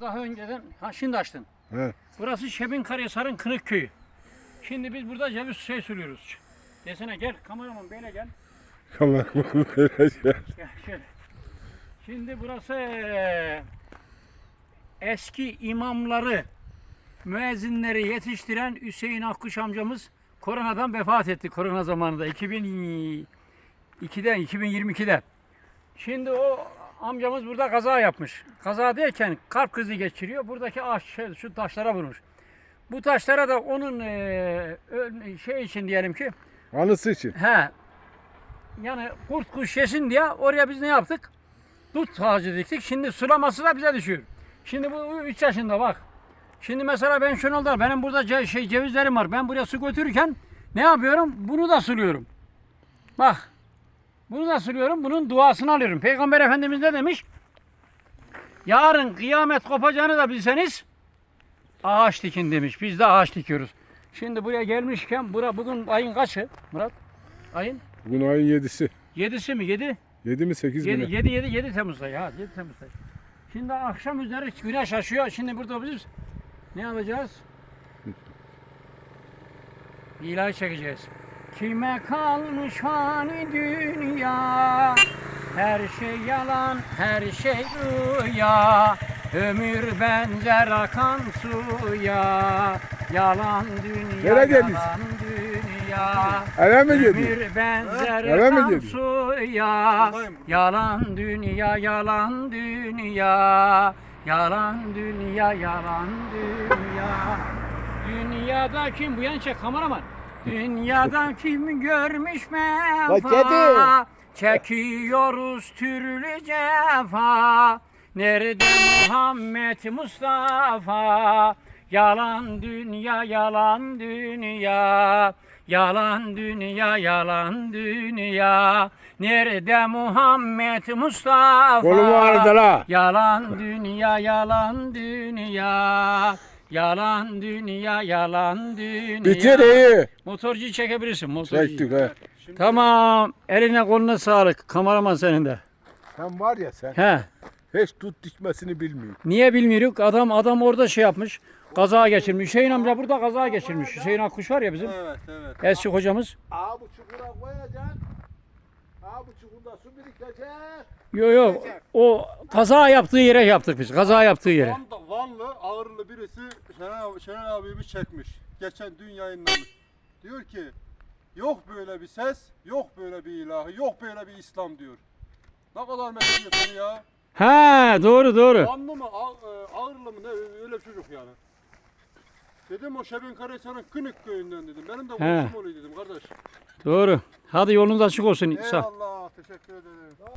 Daha önceden, ha şimdi açtın. He. Burası Şebin Karahisar'ın Kınık Köyü. Şimdi biz burada ceviz şey sürüyoruz. Desene gel kameraman böyle gel. Kameraman böyle. Gel şöyle. Şimdi burası eee, eski imamları, müezzinleri yetiştiren Hüseyin Akkuş amcamız koronadan vefat etti. Korona zamanında 2002'den 2022'de. Şimdi o amcamız burada kaza yapmış. Kaza derken kalp krizi geçiriyor. Buradaki ağaç şey- şu taşlara vurmuş. Bu taşlara da onun öl- şey için diyelim ki Anısı için. He. Yani kurt kuş yesin diye oraya biz ne yaptık? Dut ağacı diktik. Şimdi sulaması da bize düşüyor. Şimdi bu 3 yaşında bak. Şimdi mesela ben şunu oldu. Benim burada ce- şey cevizlerim var. Ben buraya su götürürken ne yapıyorum? Bunu da suluyorum. Bak. Bunu da suluyorum. Bunun duasını alıyorum. Peygamber Efendimiz ne demiş? Yarın kıyamet kopacağını da bilseniz ağaç dikin demiş. Biz de ağaç dikiyoruz. Şimdi buraya gelmişken bura bugün ayın kaçı Murat? Ayın Bugün ayın 7'si. 7'si mi? 7? 7 mi 8 mi? 7 ne? 7 7 7 Temmuz'da ya. 7 Temmuz'da. Şimdi akşam üzeri güneş açıyor. Şimdi burada biz ne yapacağız? İlahi çekeceğiz. Kime kalmış fani dünya? Her şey yalan, her şey rüya. Ömür benzer akan suya. Yalan dünya, Nereye geldiniz? yalan dünya. Eve mi gidiyor? Ömür benzer Eve mi akan gidiyor? suya. Yalan dünya, yalan dünya. Yalan dünya, yalan dünya. Dünyada kim bu yan çek kameraman? Dünyada kim görmüş mefa? Çekiyoruz türlü cefa. Nerede Muhammed Mustafa? Yalan dünya, yalan dünya. Yalan dünya, yalan dünya. Nerede Muhammed Mustafa? Kolumu ağrıdı la. Yalan dünya, yalan dünya. Yalan dünya, yalan dünya. Bitir iyi. Motorcuyu çekebilirsin, motorcuyu. Çektik he. Tamam. Eline koluna sağlık. Kameraman senin de. Sen var ya sen He. hiç tut dikmesini bilmiyor. Niye bilmiyoruz? Adam adam orada şey yapmış. Kaza geçirmiş. Hüseyin amca burada kaza geçirmiş. Hüseyin Akkuş var ya bizim. Evet evet. Eski hocamız. Aa bu çukura koyacaksın. Aa bu çukurda su birikecek. Yok yok. O kaza yaptığı yere yaptık biz. Kaza yaptığı yere. Van'da, Vanlı ağırlı birisi Şener, Şener abimi çekmiş. Geçen dün yayınlamış. Diyor ki yok böyle bir ses, yok böyle bir ilahı, yok böyle bir İslam diyor. Ne kadar seni ya. Ha doğru doğru. Vanlı mı, e, ağırlı mı ne öyle bir çocuk yani. Dedim o Şebin Karahisar'ın Kınık köyünden dedim. Benim de He. komşum oluyor dedim kardeş. Doğru. Hadi yolunuz açık olsun. Sağ. Eyvallah teşekkür ederim.